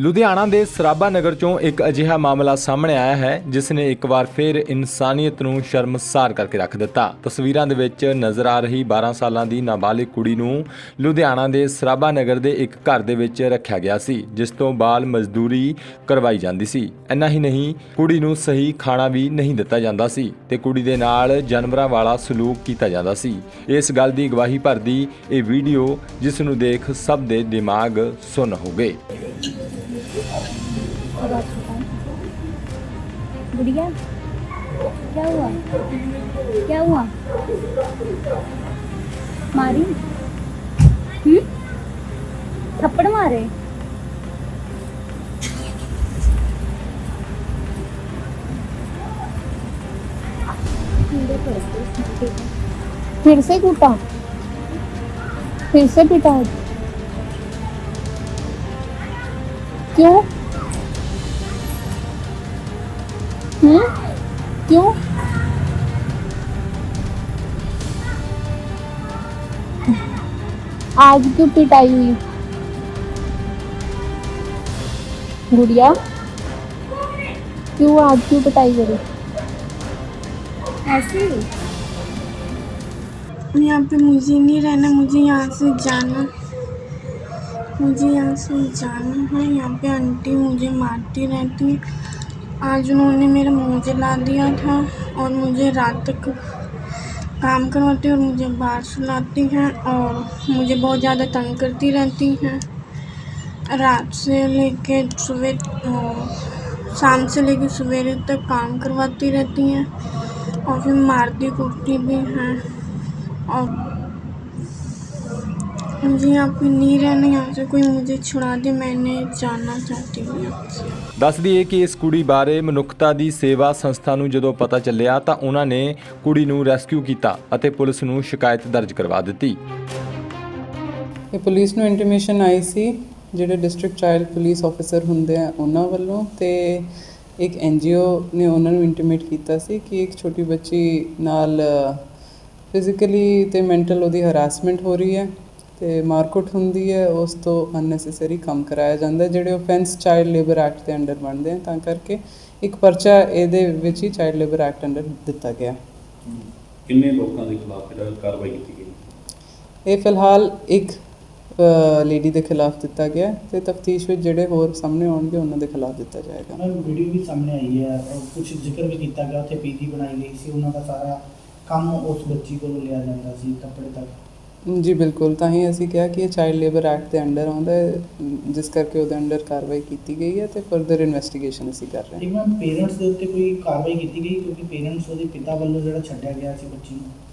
ਲੁਧਿਆਣਾ ਦੇ ਸਰਾਭਾ ਨਗਰ ਚੋਂ ਇੱਕ ਅਜਿਹਾ ਮਾਮਲਾ ਸਾਹਮਣੇ ਆਇਆ ਹੈ, ਜਿਸ ਨੇ ਇੱਕ ਵਾਰ ਫਿਰ ਇਨਸਾਨੀਅਤ ਨੂੰ ਸ਼ਰਮਸਾਰ ਕਰਕੇ ਰੱਖ ਦਿੱਤਾ। ਤਸਵੀਰਾਂ ਦੇ ਵਿੱਚ ਨਜ਼ਰ ਆ ਰਹੀ 12 ਸਾਲਾਂ ਦੀ ਨਾਬਾਲਿਗ ਕੁੜੀ ਨੂੰ ਲੁਧਿਆਣਾ ਦੇ ਸਰਾਭਾ ਨਗਰ ਦੇ ਇੱਕ ਘਰ ਦੇ ਵਿੱਚ ਰੱਖਿਆ ਗਿਆ ਸੀ, ਜਿਸ ਤੋਂ ਬਾਲ ਮਜ਼ਦੂਰੀ ਕਰਵਾਈ ਜਾਂਦੀ ਸੀ। ਇੰਨਾ ਹੀ ਨਹੀਂ, ਕੁੜੀ ਨੂੰ ਸਹੀ ਖਾਣਾ ਵੀ ਨਹੀਂ ਦਿੱਤਾ ਜਾਂਦਾ ਸੀ ਤੇ ਕੁੜੀ ਦੇ ਨਾਲ ਜਾਨਵਰਾਂ ਵਾਲਾ ਸਲੂਕ ਕੀਤਾ ਜਾਂਦਾ ਸੀ। ਇਸ ਗੱਲ ਦੀ ਗਵਾਹੀ ਭਰਦੀ ਇਹ ਵੀਡੀਓ, ਜਿਸ ਨੂੰ ਦੇਖ ਸਭ ਦੇ ਦਿਮਾਗ ਸੁੰਨ ਹੋ ਗਏ। गुड़िया क्या हुआ? क्या हुआ? मारी? हम्म? थप्पड़ मारे? फिर से कूटा फिर से पीटा क्यों? हम्म क्यों? आज क्यों पिटाई हुई? गुड़िया, क्यों आज क्यों पिटाई करी? ऐसे? यहाँ पे मुझे नहीं रहना, मुझे यहाँ से जाना। मुझे यहाँ से जाना है। यहाँ पे आंटी मुझे मारती रहती है। आज उन्होंने मेरा मुँह जला दिया था और मुझे रात तक काम करवाती है और मुझे बाहर सुलाती हैं और मुझे बहुत ज़्यादा तंग करती रहती हैं। रात से लेके सुबह शाम से लेके सवेरे तक काम करवाती रहती हैं और फिर मारती कूटती भी हैं। और मुझे यहाँ पे नहीं रहना यहाँ से कोई मुझे छुड़ा दे मैंने जाना चाहती हूँ यहाँ से ਦੱਸ ਦਈਏ ਕਿ ਇਸ ਕੁੜੀ ਬਾਰੇ ਮਨੁੱਖਤਾ ਦੀ ਸੇਵਾ ਸੰਸਥਾ ਨੂੰ ਜਦੋਂ ਪਤਾ ਚੱਲਿਆ ਤਾਂ ਉਹਨਾਂ ਨੇ ਕੁੜੀ ਨੂੰ ਰੈਸਕਿਊ ਕੀਤਾ ਅਤੇ ਪੁਲਿਸ ਨੂੰ ਸ਼ਿਕਾਇਤ ਦਰਜ ਕਰਵਾ ਦਿੱਤੀ ਇਹ ਪੁਲਿਸ ਨੂੰ ਇੰਟੀਮੇਸ਼ਨ ਆਈ ਸੀ ਜਿਹੜੇ ਡਿਸਟ੍ਰਿਕਟ ਚਾਈਲਡ ਪੁਲਿਸ ਆਫੀਸਰ ਹੁੰਦੇ ਆ ਉਹਨਾਂ ਵੱਲੋਂ ਤੇ ਇੱਕ ਐਨਜੀਓ ਨੇ ਉਹਨਾਂ ਨੂੰ ਇੰਟੀਮੇਟ ਕੀਤਾ ਸੀ ਕਿ ਇੱਕ ਛੋਟੀ ਬੱਚੀ ਨਾਲ ਫਿਜ਼ੀਕਲੀ ਤੇ ਮੈਂਟਲ ਉਹਦੀ ਹਰਾਸਮੈਂਟ ਹੋ ਰਹੀ ਹੈ ਤੇ ਮਾਰਕੁੱਟ ਹੁੰਦੀ ਹੈ ਉਸ ਤੋਂ ਅਨਨੈਸੈਸਰੀ ਕੰਮ ਕਰਾਇਆ ਜਾਂਦਾ ਜਿਹੜੇ ਆਫੈਂਸ ਚਾਈਲਡ ਲੇਬਰ ਐਕਟ ਦੇ ਅੰਡਰ ਬਣਦੇ ਆ ਤਾਂ ਕਰਕੇ ਇੱਕ ਪਰਚਾ ਇਹਦੇ ਵਿੱਚ ਹੀ ਚਾਈਲਡ ਲੇਬਰ ਐਕਟ ਅੰਡਰ ਦਿੱਤਾ ਗਿਆ। ਕਿੰਨੇ ਲੋਕਾਂ ਦੇ ਖਿਲਾਫ ਜਿਹੜਾ ਕਾਰਵਾਈ ਕੀਤੀ ਗਈ? ਇਹ ਫਿਲਹਾਲ ਇੱਕ ਲੇਡੀ ਦੇ ਖਿਲਾਫ ਦਿੱਤਾ ਗਿਆ ਤੇ ਤਫਤੀਸ਼ ਵਿੱਚ ਜਿਹੜੇ ਹੋਰ ਸਾਹਮਣੇ ਆਉਣਗੇ ਉਹਨਾਂ ਦੇ ਖਿਲਾਫ ਦਿੱਤਾ ਜਾਏਗਾ। ਮੈਮ ਵੀਡੀਓ ਵੀ ਸਾਹਮਣੇ ਆਈ ਹੈ ਕੁਝ ਜ਼ਿਕਰ ਵੀ ਕੀਤਾ ਗਿਆ ਉੱਥੇ ਪੀਜੀ ਬਣਾਈ ਗਈ ਸੀ ਉਹਨਾਂ ਦਾ ਸਾਰਾ ਕੰਮ ਉਸ ਬੱਚੀ ਕੋਲੋਂ ਲਿਆ ਜਾਂਦਾ ਸੀ ਕੱਪੜੇ ਤੱਕ। ਜੀ ਬਿਲਕੁਲ। ਤਾਂ ਹੀ ਅਸੀਂ ਕਿਹਾ ਕਿ ਇਹ ਚਾਈਲਡ ਲੇਬਰ ਐਕਟ ਦੇ ਅੰਡਰ ਆਉਂਦਾ ਹੈ ਜਿਸ ਕਰਕੇ ਉਹਦੇ ਅੰਡਰ ਕਾਰਵਾਈ ਕੀਤੀ ਗਈ ਹੈ ਤੇ ਫਰਦਰ ਇਨਵੈਸਟੀਗੇਸ਼ਨ ਅਸੀਂ ਕਰ ਰਹੇ ਮੈਮ ਪੇਰੈਂਟਸ ਦੇ ਉੱਤੇ ਕੋਈ ਕਾਰਵਾਈ ਕੀਤੀ ਗਈ? ਕਿਉਂਕਿ ਪੇਰੈਂਟਸ ਉਹਦੇ ਪਿਤਾ ਵੱਲੋਂ ਜਿਹੜਾ ਛੱਡਿਆ ਗਿਆ ਸੀ ਬੱਚੀ ਨੂੰ। ਹਾਂ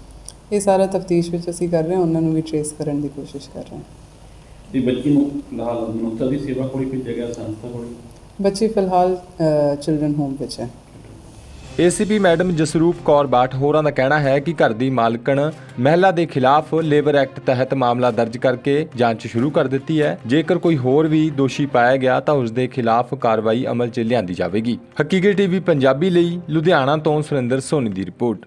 ਇਹ ਸਾਰਾ ਤਫਤੀਸ਼ ਵਿੱਚ ਅਸੀਂ ਕਰ ਰਹੇ ਹਾਂ ਉਹਨਾਂ ਨੂੰ ਵੀ ਟਰੇਸ ਕਰਨ ਦੀ ਕੋਸ਼ਿਸ਼ ਕਰ ਰਹੇ ਹਾਂ। ਤੇ ਬੱਚੀ ਨੂੰ ਫਿਲਹਾਲ ਮਨੁੱਖਤਾ ਦੀ ਸੇਵਾ ਕੋਲ ਹੀ ਭੇਜਿਆ ਗਿਆ ਸੰਸਥਾ ਕੋਲ ਬੱਚੀ ਫਿਲਹਾਲ ਚਿਲਡਰਨ ਹੋਮ ਵਿੱਚ ਹੈ। ਏਸੀਪੀ ਮੈਡਮ ਜਸਰੂਪ ਕੌਰ ਬਾਠ ਹੋਰਾਂ ਦਾ ਕਹਿਣਾ ਹੈ ਕਿ ਘਰ ਦੀ ਮਾਲਕਣ ਮਹਿਲਾ ਦੇ ਖਿਲਾਫ ਲੇਬਰ ਐਕਟ ਤਹਿਤ ਮਾਮਲਾ ਦਰਜ ਕਰਕੇ ਜਾਂਚ ਸ਼ੁਰੂ ਕਰ ਦਿੱਤੀ ਹੈ। ਜੇਕਰ ਕੋਈ ਹੋਰ ਵੀ ਦੋਸ਼ੀ ਪਾਇਆ ਗਿਆ ਤਾਂ ਉਸ ਦੇ ਖਿਲਾਫ ਕਾਰਵਾਈ ਅਮਲ 'ਚ ਲਿਆਂਦੀ ਜਾਵੇਗੀ। ਹਕੀਕਤ ਟੀਵੀ ਪੰਜਾਬੀ ਲਈ ਲੁਧਿਆਣਾ ਤੋਂ ਸੁਰਿੰਦਰ ਸੋਨੀ ਦੀ ਰਿਪੋਰਟ।